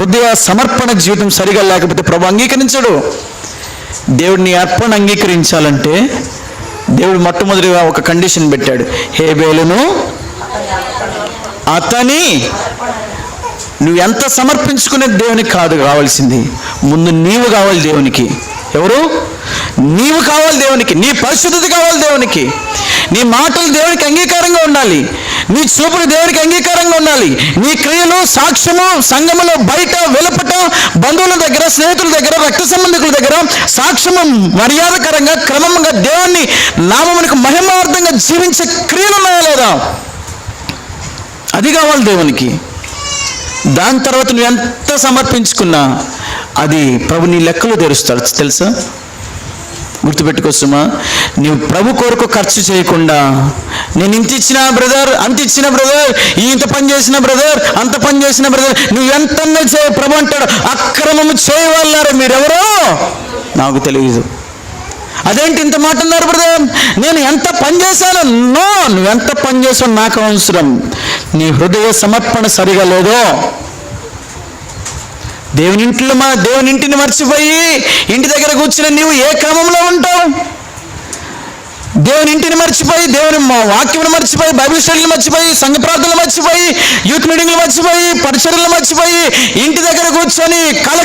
హృదయ సమర్పణ జీవితం సరిగా లేకపోతే ప్రభు అంగీకరించడు. దేవుడిని అర్పణ అంగీకరించాలంటే దేవుడు మొట్టమొదటిగా ఒక కండిషన్ పెట్టాడు. హేబేలును అతని నువ్వు ఎంత సమర్పించుకునే దేవునికి కాదు కావాల్సింది. ముందు నీవు కావాలి దేవునికి. ఎవరు? నీవు కావాలి దేవునికి. నీ పరిశుద్ధత కావాలి దేవునికి. నీ మాటలు దేవునికి అంగీకారంగా ఉండాలి. నీ చూపులు దేవునికి అంగీకారంగా ఉండాలి. నీ క్రియలు సాక్ష్యము సంఘములో బయట వెలుపట బంధువుల దగ్గర స్నేహితుల దగ్గర రక్త సంబంధికుల దగ్గర సాక్ష్యము మర్యాదకరంగా క్రమంగా దేవుణ్ణి నామమునికి మహిమార్థంగా జీవించే క్రియలు ఉన్నాయా లేదా? అది కావాలి దేవునికి. దాని తర్వాత నువ్వు ఎంత సమర్పించుకున్నా అది ప్రభు నీ లెక్కలు తెరుస్తాడు. తెలుసా? గుర్తుపెట్టుకోసమా నీవు ప్రభు కొరకు ఖర్చు చేయకుండా నేను ఇంత ఇచ్చిన బ్రదర్ అంత ఇచ్చిన బ్రదర్ ఇంత పని చేసిన బ్రదర్ అంత పని చేసిన బ్రదర్ నువ్వు ఎంత చేయ ప్రభు అంటాడు అక్రమము చేయవల్లారు మీరెవరో? నాకు తెలియదు అదేంటి ఇంత మాట అన్నారు బ్రదర్ నేను ఎంత పని చేశాను నో నువ్వు ఎంత పని చేసావు నాకు అవసరం. నీ హృదయ సమర్పణ సరిగా లేదో దేవుని ఇంట్లో మా దేవుని ఇంటిని మర్చిపోయి ఇంటి దగ్గర కూర్చుని నీవు ఏ క్రమంలో ఉంటావు? దేవుని ఇంటిని మర్చిపోయి దేవుని మా మర్చిపోయి బైబిల్ స్టడీలు మర్చిపోయి సంఘ ప్రార్థనలు మర్చిపోయి యూత్ మీటింగ్లు మర్చిపోయి పరిచర్లు మర్చిపోయి ఇంటి దగ్గర కూర్చొని కళ